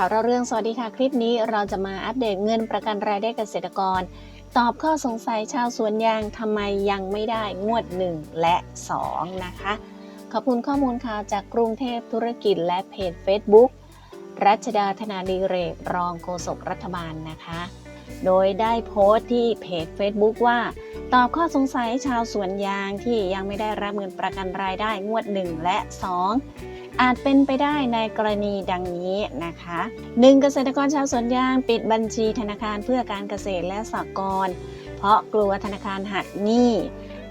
าวเราเรื่องสวัสดีค่ะ คลิปนี้เราจะมาอัปเดตเงินประกันรายได้เกษตรกร ตอบข้อสงสัยชาวสวนยางทำไมยังไม่ได้งวด 1 และ 2 นะคะ ขอบคุณข้อมูลข่าวจากกรุงเทพธุรกิจและเพจ Facebook รัชดาธนาดีเรกรองโฆษกรัฐบาลนะคะ โดยได้โพสต์ที่เพจ Facebook ว่า ตอบข้อสงสัยชาวสวนยางที่ยังไม่ได้รับเงินประกันรายได้งวด 1 และ 2 อาจเป็นไปได้ในกรณีดังนี้นะคะ 1. เกษตรกรชาวสวนยางปิดบัญชีธนาคารเพื่อการเกษตรและสหกรณ์เพราะกลัวธนาคารหักหนี้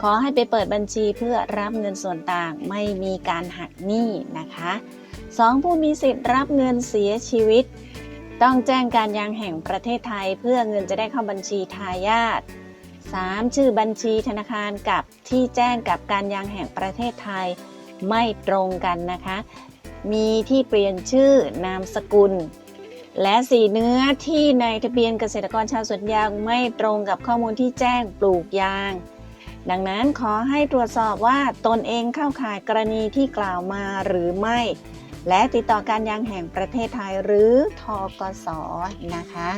ขอให้ไปเปิดบัญชีเพื่อรับเงินส่วนต่างไม่มีการหักหนี้นะคะ 2. ผู้มีสิทธิ์รับเงินเสียชีวิต ต้องแจ้งการยางแห่งประเทศไทยเพื่อเงินจะได้เข้าบัญชีทายาท 3. ชื่อบัญชีธนาคารกับที่แจ้งกับการยางแห่งประเทศไทย ไม่ตรงกันนะคะ มีที่เปลี่ยนชื่อนามสกุล และสีเนื้อที่ในทะเบียนเกษตรกรชาวสวนยางไม่ตรงกับข้อมูลที่แจ้งปลูกยาง ดังนั้นขอให้ตรวจสอบว่าตนเองเข้าข่ายกรณีที่กล่าวมาหรือไม่ และติดต่อการยางแห่งประเทศไทยหรือทกสนะคะ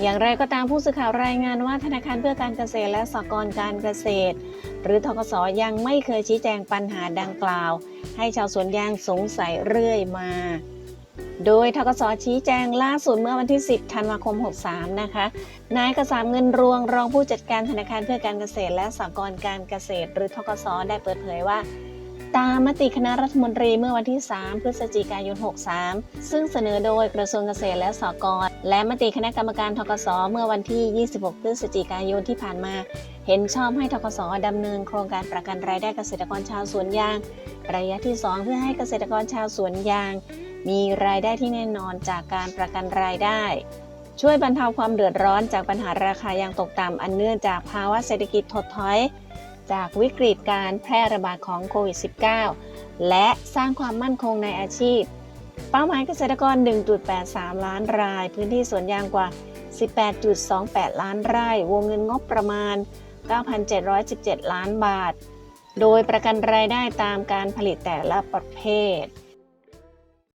อย่างไรก็ตามผู้สื่อข่าวรายงานว่าธนาคารเพื่อการเกษตรและสหกรณ์การเกษตร หรือทกสยังไม่เคยชี้แจงปัญหาดังกล่าว ให้ชาวสวนยางสงสัยเรื่อยมา โดยทกสชี้แจงล่าสุดเมื่อวันที่ 10 ธันวาคม 63 นะคะ นายกษามเงินรวงรองผู้จัดการธนาคารเพื่อการเกษตรและสหกรณ์การเกษตร หรือทกสได้เปิดเผยว่า ตามมติคณะรัฐมนตรีเมื่อวันที่ 3 พฤศจิกายน 63 ซึ่งเสนอโดยกระทรวงเกษตรและสหกรณ์และมติคณะกรรมการทกสเมื่อวันที่ 26 พฤศจิกายนที่ผ่านมา เห็นชอบให้ทกสดำเนินโครงการประกันรายได้เกษตรกรชาวสวนยาง ระยะที่ 2 เพื่อให้เกษตรกรชาวสวนยาง มีรายได้ที่แน่นอนจากการประกันรายได้ช่วยบรรเทาความเดือดร้อนจากปัญหาราคายางตกต่ำอันเนื่องจากภาวะเศรษฐกิจถดถอย จากวิกฤตการแพร่ระบาดของโควิด -19 และสร้างความมั่นคงในอาชีพ เป้าหมายเกษตรกร 1.83 ล้านราย พื้นที่สวนยางกว่า 18.28 ล้านไร่ วงเงินงบประมาณ 9,717 ล้านบาท โดยประกันรายได้ตามการผลิตแต่ละประเภท